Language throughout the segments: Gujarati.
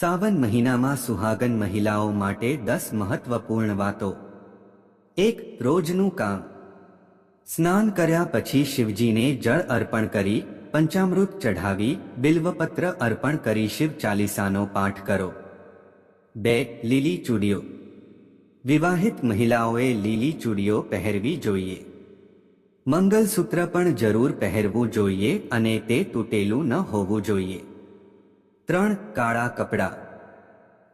સાવન મહિનામાં સુહાગન મહિલાઓ માટે દસ મહત્વપૂર્ણ વાતો. એક, રોજનું કામ. સ્નાન કર્યા પછી શિવજીને જળ અર્પણ કરી, પંચામૃત ચઢાવી, બિલ્વપત્ર અર્પણ કરી શિવ ચાલીસાનો પાઠ કરો. બે, લીલી ચૂડીઓ. વિવાહિત મહિલાઓએ લીલી ચૂડીઓ પહેરવી જોઈએ. મંગલસૂત્ર પણ જરૂર પહેરવું જોઈએ અને તે તૂટેલું ન હોવું જોઈએ. ત્રણ કાળા કપડાં.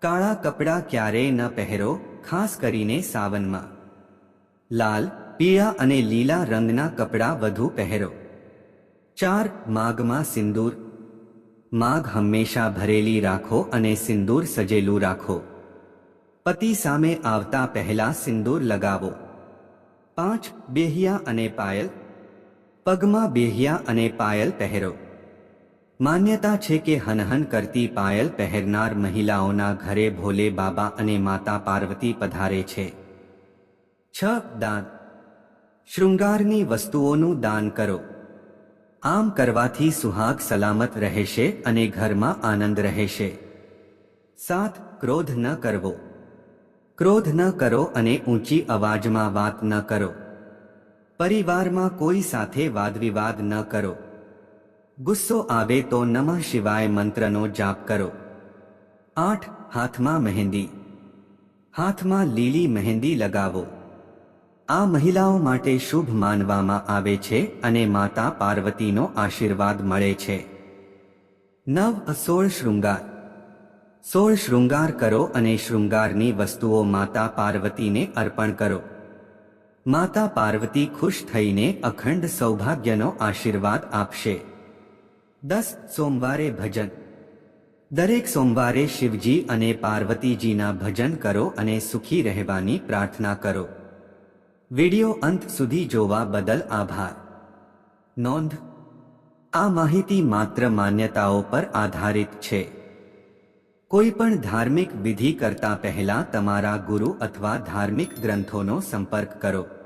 કાળા કપડાં ક્યારેય ન પહેરો, ખાસ કરીને સાવનમાં. લાલ, પીળા અને લીલા રંગના કપડાં વધુ પહેરો. ચાર માઘમાં સિંદૂર. માઘ હંમેશા ભરેલી રાખો અને સિંદૂર સજેલું રાખો. પતિ સામે આવતા પહેલા સિંદૂર લગાવો. પાંચ બેહિયા અને પાયલ. પગમાં બેહિયા અને પાયલ પહેરો. માન્યતા છે કે હનહન કરતી પાયલ પહેરનાર મહિલાઓના ઘરે ભોલે બાબા અને માતા પાર્વતી પધારે છે. છ, દાન. શૃંગારની વસ્તુઓનું દાન કરો. આમ કરવાથી સુહાગ સલામત રહેશે અને ઘરમાં આનંદ રહેશે. સાત, ક્રોધ ન કરવો. ક્રોધ ન કરો અને ઊંચી અવાજમાં વાત ન કરો. પરિવારમાં કોઈ સાથે વાદવિવાદ ન કરો. ગુસ્સો આવે તો નમઃ શિવાય મંત્રનો જાપ કરો. આઠ, હાથમાં મહેંદી. હાથમાં લીલી મહેંદી લગાવો. આ મહિલાઓ માટે શુભ માનવામાં આવે છે અને માતા પાર્વતીનો આશીર્વાદ મળે છે. નવ, સોળ શૃંગાર. સોળ શૃંગાર કરો અને શૃંગારની વસ્તુઓ માતા પાર્વતીને અર્પણ કરો. માતા પાર્વતી ખુશ થઈને અખંડ સૌભાગ્યનો આશીર્વાદ આપશે. દસ સોમવારે ભજન. દરેક સોમવારે શિવજી અને પાર્વતીજીના ભજન કરો અને સુખી રહેવાની પ્રાર્થના કરો. વિડિયો અંત સુધી જોવા બદલ આભાર. નોંધ, આ માહિતી માત્ર માન્યતાઓ પર આધારિત છે. કોઈ પણ ધાર્મિક વિધિ કરતા પહેલા તમારા ગુરુ અથવા ધાર્મિક ગ્રંથોનો સંપર્ક કરો.